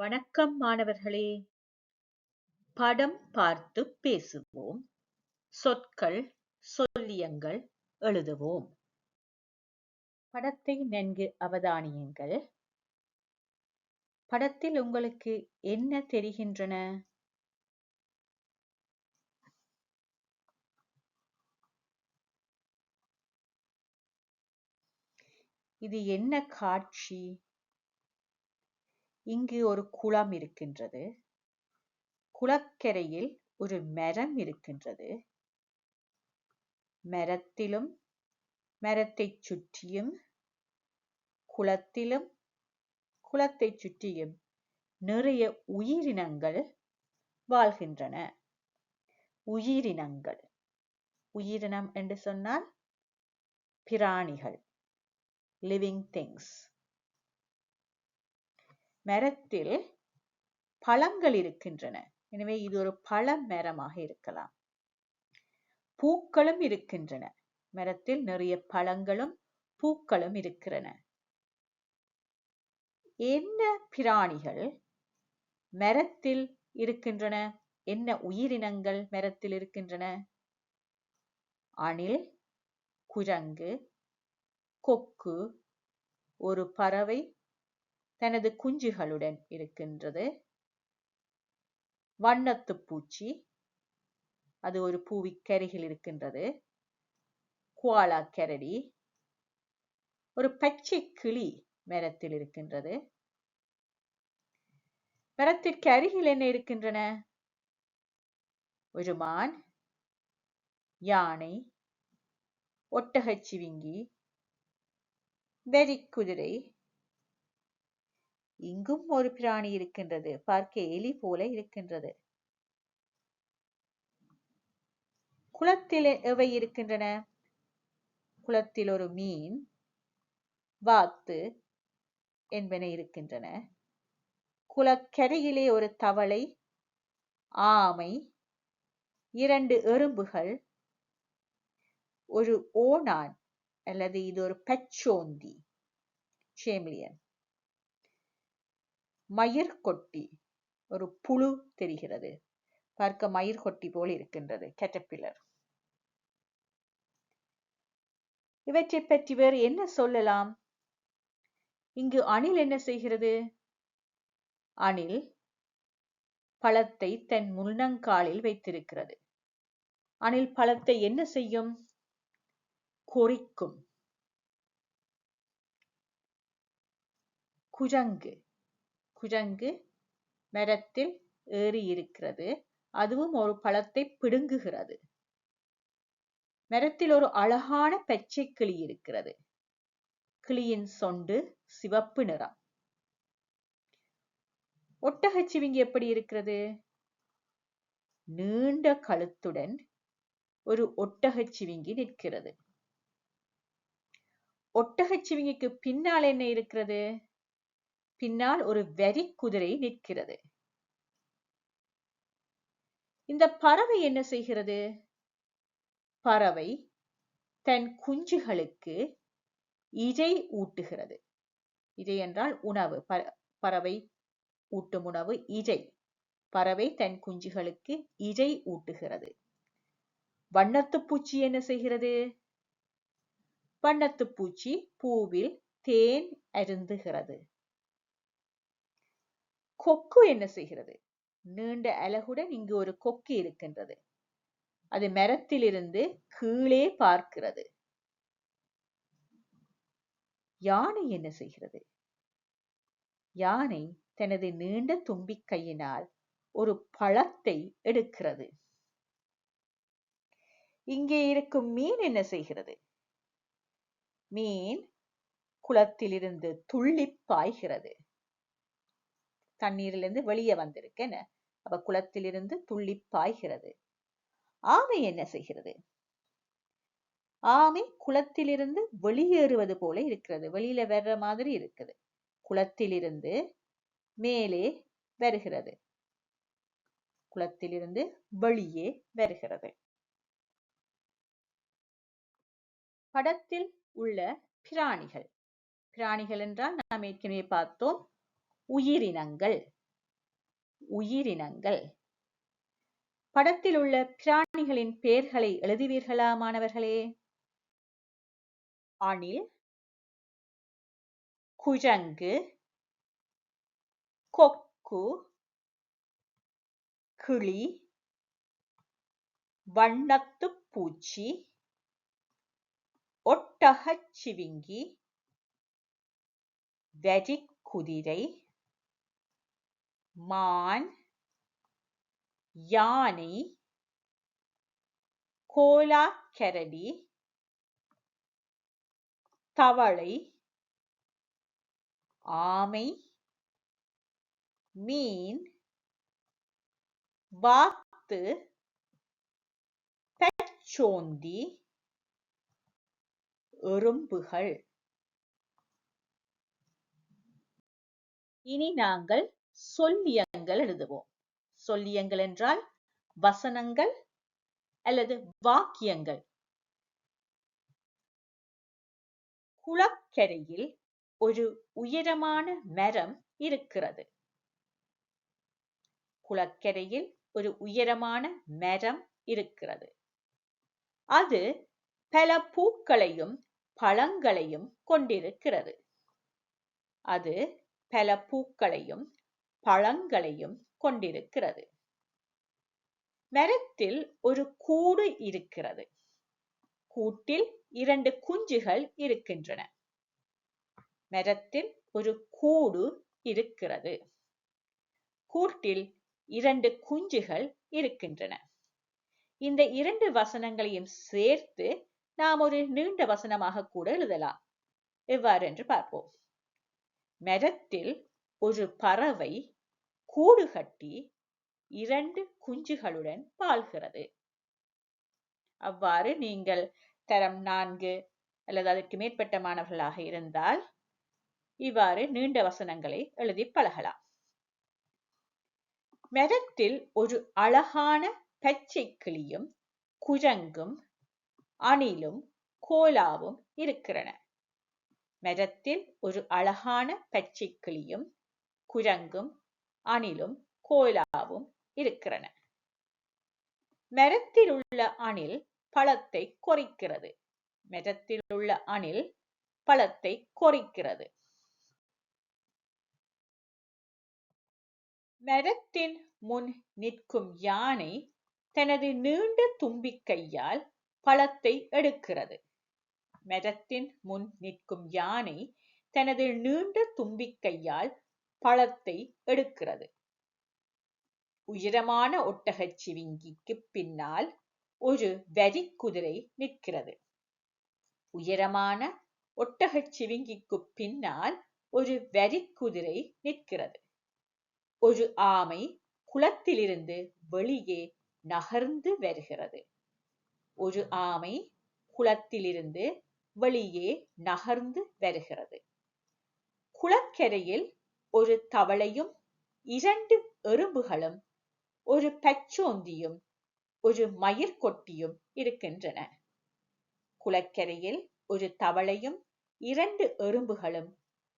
வணக்கம் மாணவர்களே! படம் பார்த்து பேசுவோம். சொற்கள், சொல்லியங்கள் எழுதுவோம். படத்தை நன்கு அவதானியுங்கள். படத்தில் உங்களுக்கு என்ன தெரிகின்றன? இது என்ன காட்சி? இங்கு ஒரு குளம் இருக்கின்றது. குளக்கரையில் ஒரு மரம் இருக்கின்றது. மரத்திலும் மரத்தைச் சுற்றியும் குளத்திலும் குளத்தைச் சுற்றியும் நிறைய உயிரினங்கள் வாழ்கின்றன. உயிரினங்கள் உயிரினம் என்று சொன்னால் பிராணிகள் லிவிங் திங்ஸ் மரத்தில் பழங்கள் இருக்கின்றன. எனவே இது ஒரு பழ மரமாக இருக்கலாம். பூக்களும் இருக்கின்றன. மரத்தில் நிறைய பழங்களும் பூக்களும் இருக்கின்றன என்ன பிராணிகள் மரத்தில் இருக்கின்றன? என்ன உயிரினங்கள் மரத்தில் இருக்கின்றன? அணில் குரங்கு கொக்கு ஒரு பறவை தனது குஞ்சுகளுடன் இருக்கின்றது. வண்ணத்து பூச்சி. அது ஒரு பூவிக்கருகில் இருக்கின்றது. குவாலா கரடி. ஒரு பச்சை கிளி மரத்தில் இருக்கின்றது. மரத்திற்கு அருகில் என்ன இருக்கின்றன? ஒரு மான் யானை ஒட்டகச்சிவிங்கி வெறிக்குதிரை இங்கும் ஒரு பிராணி இருக்கின்றது. பார்க்க எலி போல இருக்கின்றது. குளத்தில் எவை இருக்கின்றன? குளத்தில் ஒரு மீன் வாத்து என்பன இருக்கின்றன. குளக்கரையிலே ஒரு தவளை ஆமை இரண்டு எறும்புகள் ஒரு ஓணான் அல்லது இது ஒரு பச்சோந்தி சேமிலியன். மயிர் கொட்டி ஒரு புழு தெரிகிறது. பார்க்க மயிர் கொட்டி போல் இருக்கின்றது கெட்டப்பிலர் இவற்றை பற்றி வேறு என்ன சொல்லலாம்? இங்கு அணில் என்ன செய்கிறது? அணில் பழத்தை தன் முன்னங்காலில் வைத்திருக்கிறது. அணில் பழத்தை என்ன செய்யும்? கொறிக்கும். குரங்கு. குரங்கு மரத்தில் ஏறி இருக்கிறது அதுவும் ஒரு பழத்தை பிடுங்குகிறது. மரத்தில் ஒரு அழகான பச்சை கிளி இருக்கிறது. கிளியின் சொண்டு சிவப்பு நிறம். ஒட்டகச்சிவிங்கி எப்படி இருக்கிறது? நீண்ட கழுத்துடன் ஒரு ஒட்டகச்சிவிங்கி நிற்கிறது. ஒட்டகச்சிவிங்கிக்கு பின்னால் என்ன இருக்கிறது? பின்னால் ஒரு வெறி குதிரை நிற்கிறது. இந்த பறவை என்ன செய்கிறது? பறவை தன் குஞ்சுகளுக்கு இதை ஊட்டுகிறது. இதை என்றால் உணவு. பறவை ஊட்டும் உணவு இதை. பறவை தன் குஞ்சுகளுக்கு இதை ஊட்டுகிறது. வண்ணத்துப் பூச்சி என்ன செய்கிறது? வண்ணத்துப் பூச்சி பூவில் தேன் அருந்துகிறது. கொக்கு என்ன செய்கிறது? நீண்ட அலகுடன் இங்கு ஒரு கொக்கு இருக்கின்றது. அது மரத்திலிருந்து கீழே பார்க்கிறது. யானை என்ன செய்கிறது? யானை தனது நீண்ட தும்பிக்கையினால் ஒரு பழத்தை எடுக்கிறது. இங்கே இருக்கும் மீன் என்ன செய்கிறது? மீன் குளத்திலிருந்து துள்ளி பாய்கிறது. தண்ணீரிலிருந்து வெளியே வந்திருக்கேன் அப்ப குளத்திலிருந்து துள்ளி பாய்கிறது. ஆமை என்ன செய்கிறது? ஆமை குளத்திலிருந்து வெளியேறுவது போல இருக்கிறது. வெளியில வர்ற மாதிரி இருக்குது. குளத்திலிருந்து மேலே வருகிறது. குளத்திலிருந்து வெளியே வருகிறது. படத்தில் உள்ள பிராணிகள். பிராணிகள் என்றால் நாம் ஏற்கனவே பார்த்தோம். உயிரினங்கள். உயிரினங்கள். படத்தில் உள்ள பிராணிகளின் பெயர்களை எழுதுவீர்களா மாணவர்களே? அணில். குரங்கு கொக்கு. கிளி. வண்ணத்து பூச்சி. ஒட்டகச் சிவிங்கி. வரிக்குதிரை மான் யானை கோலாக்கரடி தவளை ஆமை மீன் வாத்து தச்சோந்தி எறும்புகள். இனி நாங்கள் சொல்லியங்கள் எழுதுவோம். சொல்லியங்கள் என்றால் வசனங்கள் அல்லது வாக்கியங்கள். குளக்கரையில் ஒரு உயரமான மரம் இருக்கிறது. குளக்கரையில் ஒரு உயரமான மரம் இருக்கிறது. அது பல பூக்களையும் பழங்களையும் கொண்டிருக்கிறது. அது பல பூக்களையும் பழங்களையும் கொண்டிருக்கிறது. மரத்தில் ஒரு கூடு இருக்கிறது. கூட்டில் இரண்டு குஞ்சுகள் இருக்கின்றன. மரத்தில் ஒரு கூடு இருக்கிறது. கூட்டில் இரண்டு குஞ்சுகள் இருக்கின்றன. இந்த இரண்டு வசனங்களையும் சேர்த்து நாம் ஒரு நீண்ட வசனமாக கூட எழுதலாம். எவ்வாறு என்று பார்ப்போம். மரத்தில் ஒரு பறவை கூடு கட்டி இரண்டு குஞ்சுகளுடன் வாழ்கிறது அவ்வாறு நீங்கள் தரம் நான்கு அல்லது அதற்கு மேற்பட்ட மாணவர்களாக இருந்தால் இவ்வாறு நீண்ட வசனங்களை எழுதி பழகலாம். மரத்தில் ஒரு அழகான பச்சை கிளியும் குரங்கும் அணிலும் கோலாவும் இருக்கிறன. மரத்தில் ஒரு அழகான பச்சை கிளியும் குரங்கும் அணிலும் கோலாவும் இருக்கிறன. மரத்தில் உள்ள அணில் பழத்தை கொறிக்கிறது. மரத்தில் உள்ள அணில் பழத்தை கொறிக்கிறது. மரத்தின் முன் நிற்கும் யானை தனது நீண்ட தும்பிக்கையால் பழத்தை எடுக்கிறது. மரத்தின் முன் நிற்கும் யானை தனது நீண்ட தும்பிக்கையால் பழத்தை எடுக்கிறது. உயரமான ஒட்டகச் சிவிங்கிக்கு பின்னால் ஒரு வரிக்குதிரை நிற்கிறது. உயரமான ஒட்டகச் சிவிங்கிக்கு பின்னால் ஒரு வரிக்குதிரை நிற்கிறது. ஒரு ஆமை குளத்திலிருந்து வெளியே நகர்ந்து வருகிறது. ஒரு ஆமை குளத்திலிருந்து வெளியே நகர்ந்து வருகிறது. குளக்கரையில் ஒரு தவளையும் இரண்டு எறும்புகளும் ஒரு பச்சோந்தியும் ஒரு மயிர்கொட்டியும் இருக்கின்றன. குளக்கரையில் ஒரு தவளையும் இரண்டு எறும்புகளும்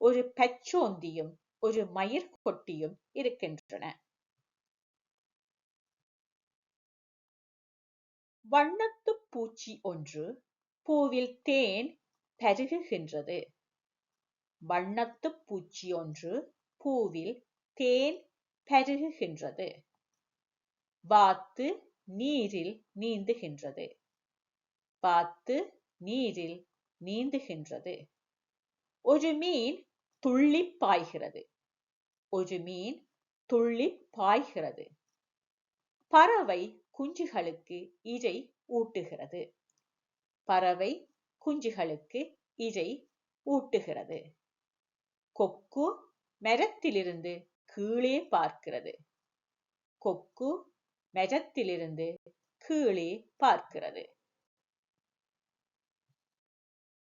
ஒரு பச்சோந்தியும் ஒரு மயிர்கொட்டியும் இருக்கின்றன. வண்ணத்துப் பூச்சி ஒன்று பூவில் தேன் பருகுகின்றது வண்ணத்துப் பூச்சி ஒன்று பூவில் தேன் பருகுகின்றது. வாத்து நீரில் நீந்துகின்றது. வாத்து நீரில் நீந்துகின்றது. ஒரு மீன் துள்ளி பாய்கிறது. ஒரு மீன் துள்ளி பாய்கிறது. பறவை குஞ்சுகளுக்கு இரை ஊட்டுகிறது. பறவை குஞ்சுகளுக்கு இரை ஊட்டுகிறது. கொக்கு மரத்திலிருந்து கீழே பார்க்கிறது. கொக்கு மெரத்திலிருந்து கீழே பார்க்கிறது.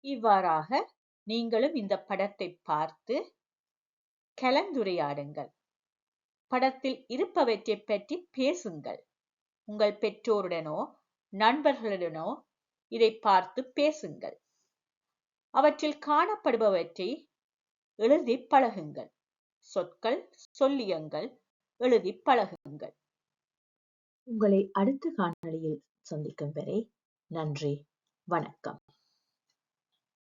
இவ்வாறாக நீங்களும் இந்த படத்தை பார்த்து கலந்துரையாடுங்கள். படத்தில் இருப்பவற்றை பற்றி பேசுங்கள். உங்கள் பெற்றோருடனோ நண்பர்களுடனோ இதை பார்த்து பேசுங்கள். அவற்றில் காணப்படுபவற்றை எழுதி பழகுங்கள். சொற்கள் சொல்லியங்கள் எழுதி பழகுங்கள். உங்களை அடுத்த காணொளியில் சந்திக்கும் வரை நன்றி வணக்கம்.